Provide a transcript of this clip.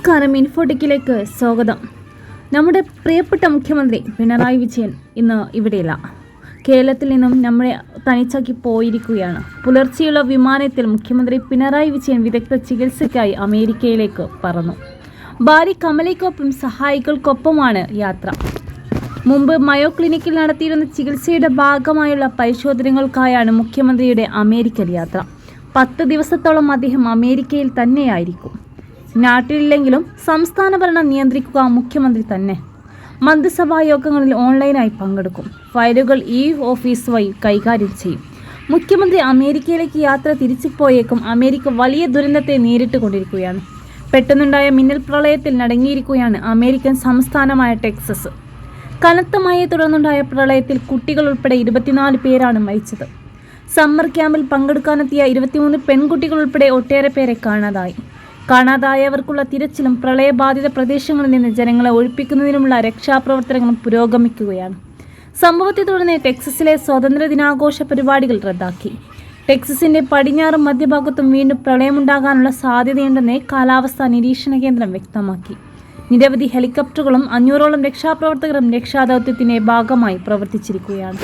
നമസ്കാരം ഇൻഫോടെക്കിലേക്ക് സ്വാഗതം. നമ്മുടെ പ്രിയപ്പെട്ട മുഖ്യമന്ത്രി പിണറായി വിജയൻ ഇന്ന് ഇവിടെയില്ല. കേരളത്തിൽ നിന്നും നമ്മളെ തനിച്ചാക്കി പോയിരിക്കുകയാണ്. പുലർച്ചെയുള്ള വിമാനത്തിൽ മുഖ്യമന്ത്രി പിണറായി വിജയൻ വിദഗ്ധ ചികിത്സയ്ക്കായി അമേരിക്കയിലേക്ക് പറന്നു. ഭാര്യ കമലയ്ക്കൊപ്പം സഹായികൾക്കൊപ്പമാണ് യാത്ര. മുമ്പ് മയോ ക്ലിനിക്കിൽ നടത്തിയിരുന്ന ചികിത്സയുടെ ഭാഗമായുള്ള പരിശോധനകൾക്കായാണ് മുഖ്യമന്ത്രിയുടെ അമേരിക്കൻ യാത്ര. പത്ത് ദിവസത്തോളം അദ്ദേഹം അമേരിക്കയിൽ തന്നെയായിരിക്കും. നാട്ടിലില്ലെങ്കിലും സംസ്ഥാന ഭരണം നിയന്ത്രിക്കുക മുഖ്യമന്ത്രി തന്നെ. മന്ത്രിസഭാ യോഗങ്ങളിൽ ഓൺലൈനായി പങ്കെടുക്കും. ഫയലുകൾ ഇ ഓഫീസ് വഴി കൈകാര്യം ചെയ്യും. മുഖ്യമന്ത്രി അമേരിക്കയിലേക്ക് യാത്ര തിരിച്ചുപോയേക്കും അമേരിക്ക വലിയ ദുരന്തത്തെ നേരിട്ട് കൊണ്ടിരിക്കുകയാണ്. പെട്ടെന്നുണ്ടായ മിന്നൽ പ്രളയത്തിൽ നടങ്ങിയിരിക്കുകയാണ് അമേരിക്കൻ സംസ്ഥാനമായ ടെക്സസ്. കനത്ത മഴയെ തുടർന്നുണ്ടായ പ്രളയത്തിൽ കുട്ടികൾ ഉൾപ്പെടെ ഇരുപത്തിനാല് പേരാണ് മരിച്ചത്. സമ്മർ ക്യാമ്പിൽ പങ്കെടുക്കാനെത്തിയ ഇരുപത്തിമൂന്ന് പെൺകുട്ടികൾ ഉൾപ്പെടെ ഒട്ടേറെ പേരെ കാണാതായി. കാണാതായവർക്കുള്ള തിരച്ചിലും പ്രളയബാധിത പ്രദേശങ്ങളിൽ നിന്ന് ജനങ്ങളെ ഒഴിപ്പിക്കുന്നതിനുമുള്ള രക്ഷാപ്രവർത്തനങ്ങളും പുരോഗമിക്കുകയാണ്. സംഭവത്തെ തുടർന്ന് ടെക്സസിലെ സ്വാതന്ത്ര്യ ദിനാഘോഷ പരിപാടികൾ റദ്ദാക്കി. ടെക്സസിന്റെ പടിഞ്ഞാറും മധ്യഭാഗത്തും വീണ്ടും പ്രളയമുണ്ടാകാനുള്ള സാധ്യതയുണ്ടെന്ന് കാലാവസ്ഥാ നിരീക്ഷണ കേന്ദ്രം വ്യക്തമാക്കി. നിരവധി ഹെലികോപ്റ്ററുകളും അഞ്ഞൂറോളം രക്ഷാപ്രവർത്തകരും രക്ഷാദൗത്യത്തിന്റെ ഭാഗമായി പ്രവർത്തിച്ചിരിക്കുകയാണ്.